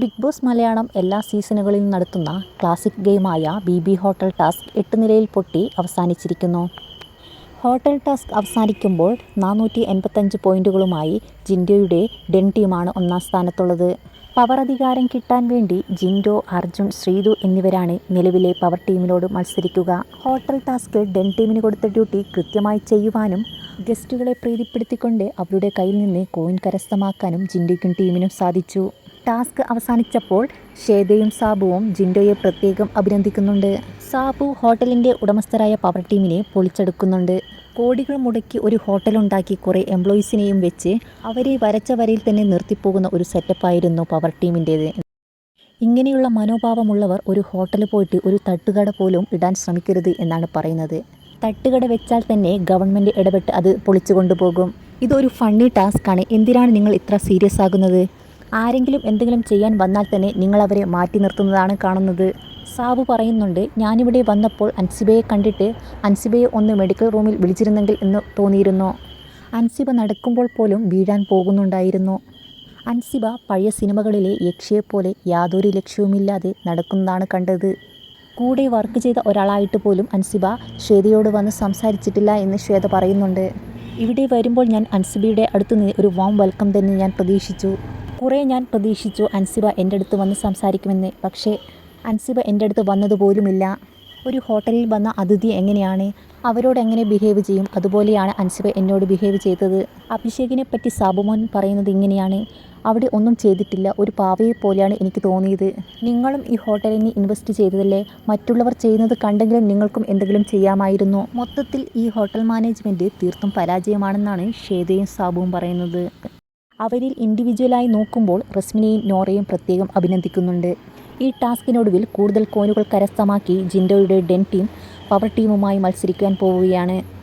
Big boss Malayalam എല്ലാ സീസണുകളിലും നടത്തുന്ന ക്ലാസിക് ഗെയിമായ ബി ബി ഹോട്ടൽ ടാസ്ക് എട്ട് നിലയിൽ പൊട്ടി അവസാനിച്ചിരിക്കുന്നു. ഹോട്ടൽ ടാസ്ക് അവസാനിക്കുമ്പോൾ നാനൂറ്റി എൺപത്തഞ്ച് പോയിന്റുകളുമായി ജിൻഡോയുടെ ഡെൻ ടീമാണ് ഒന്നാം സ്ഥാനത്തുള്ളത്. പവർ അധികാരം കിട്ടാൻ വേണ്ടി ജിൻഡോ അർജുൻ ശ്രീതു എന്നിവരാണ് നിലവിലെ പവർ ടീമിനോട് മത്സരിക്കുക. ഹോട്ടൽ ടാസ്ക് ഡെൻ ടീമിന് കൊടുത്ത ഡ്യൂട്ടി കൃത്യമായി ചെയ്യുവാനും ഗസ്റ്റുകളെ പ്രീതിപ്പെടുത്തിക്കൊണ്ട് അവരുടെ കയ്യിൽ നിന്ന് കോയിൻ കരസ്ഥമാക്കാനും ജിൻഡോയ്ക്കും ടീമിനും സാധിച്ചു. ടാസ്ക് അവസാനിച്ചപ്പോൾ ഷേദയും സാബുവും ജിൻഡോയെ പ്രത്യേകം അഭിനന്ദിക്കുന്നുണ്ട്. സാബു ഹോട്ടലിന്റെ ഉടമസ്ഥരായ പവർ ടീമിനെ പൊളിച്ചെടുക്കുന്നുണ്ട്. കോടികൾ മുടക്കി ഒരു ഹോട്ടലുണ്ടാക്കി കുറേ എംപ്ലോയീസിനെയും വെച്ച് അവരെ വരച്ച വരയിൽ തന്നെ നിർത്തിപ്പോകുന്ന ഒരു സെറ്റപ്പായിരുന്നു പവർ ടീമിന്റേത്. ഇങ്ങനെയുള്ള മനോഭാവമുള്ളവർ ഒരു ഹോട്ടൽ പോയിട്ട് ഒരു തട്ടുകട പോലും ഇടാൻ ശ്രമിക്കരുത് എന്നാണ് പറയുന്നത്. തട്ടുകട വെച്ചാൽ തന്നെ ഗവൺമെന്റ് ഇടപെട്ട് അത് പൊളിച്ചു കൊണ്ടുപോകും ഇതൊരു ഫണ്ണി ടാസ്ക്കാണ്. എന്തിനാണ് നിങ്ങൾ ഇത്ര സീരിയസ് ആകുന്നത്? ആരെങ്കിലും എന്തെങ്കിലും ചെയ്യാൻ വന്നാൽ തന്നെ നിങ്ങൾ അവരെ മാറ്റി നിർത്തുന്നതാണ് കാണുന്നത്. സാബു പറയുന്നുണ്ട് ഞാനിവിടെ വന്നപ്പോൾ അൻസിബയെ കണ്ടിട്ട് അൻസിബയെ ഒന്ന് മെഡിക്കൽ റൂമിൽ വിളിച്ചിരുന്നെങ്കിൽ എന്ന് തോന്നിയിരുന്നു. അൻസിബ നടക്കുമ്പോൾ പോലും വീഴാൻ പോകുന്നുണ്ടായിരുന്നു. അൻസിബ പഴയ സിനിമകളിലെ യക്ഷിയെപ്പോലെ യാതൊരു ലക്ഷ്യവുമില്ലാതെ നടക്കുന്നതാണ് കണ്ടത്. കൂടെ വർക്ക് ചെയ്ത ഒരാളായിട്ട് പോലും അൻസിബ ശ്വേതയോട് വന്ന് സംസാരിച്ചിട്ടില്ല എന്ന് ശ്വേത പറയുന്നുണ്ട്. ഇവിടെ വരുമ്പോൾ ഞാൻ അൻസിബയുടെ അടുത്ത് ഒരു വാം വെൽക്കം തന്നെ ഞാൻ പ്രതീക്ഷിച്ചു. കുറേ ഞാൻ പ്രതീക്ഷിച്ചു അൻസിബ എന്റെ അടുത്ത് വന്ന് സംസാരിക്കുമെന്ന്. പക്ഷേ അൻസിബ എന്റെ അടുത്ത് വന്നതുപോലുമില്ല ഒരു ഹോട്ടലിൽ വന്ന അതിഥി എങ്ങനെയാണ്? അവരോട് എങ്ങനെ ബിഹേവ് ചെയ്യും? അതുപോലെയാണ് അൻസിബ എന്നോട് ബിഹേവ് ചെയ്തത്. അഭിഷേകിനെ പറ്റി സാബുമോൻ പറയുന്നത് ഇങ്ങനെയാണ്. അവിടെ ഒന്നും ചെയ്തിട്ടില്ല. ഒരു പാവയെ പോലെയാണ് എനിക്ക് തോന്നിയത്. നിങ്ങളും ഈ ഹോട്ടലിന് ഇൻവെസ്റ്റ് ചെയ്തതല്ലേ? മറ്റുള്ളവർ ചെയ്യുന്നത് കണ്ടെങ്കിലും നിങ്ങൾക്കും എന്തെങ്കിലും ചെയ്യാമായിരുന്നു. മൊത്തത്തിൽ ഈ ഹോട്ടൽ മാനേജ്മെന്റ് തീർത്തും പരാജയമാണെന്നാണ് ഷേതയും സാബുവും പറയുന്നത്. അവരിൽ ഇൻഡിവിജ്വലായി നോക്കുമ്പോൾ റസ്മിനെയും നോറയും പ്രത്യേകം അഭിനന്ദിക്കുന്നുണ്ട്. ഈ ടാസ്കിനൊടുവിൽ കൂടുതൽ കോയിനുകൾ കരസ്ഥമാക്കി ജിൻഡോയുടെ ഡെൻ ടീം പവർ ടീമുമായി മത്സരിക്കാൻ പോവുകയാണ്.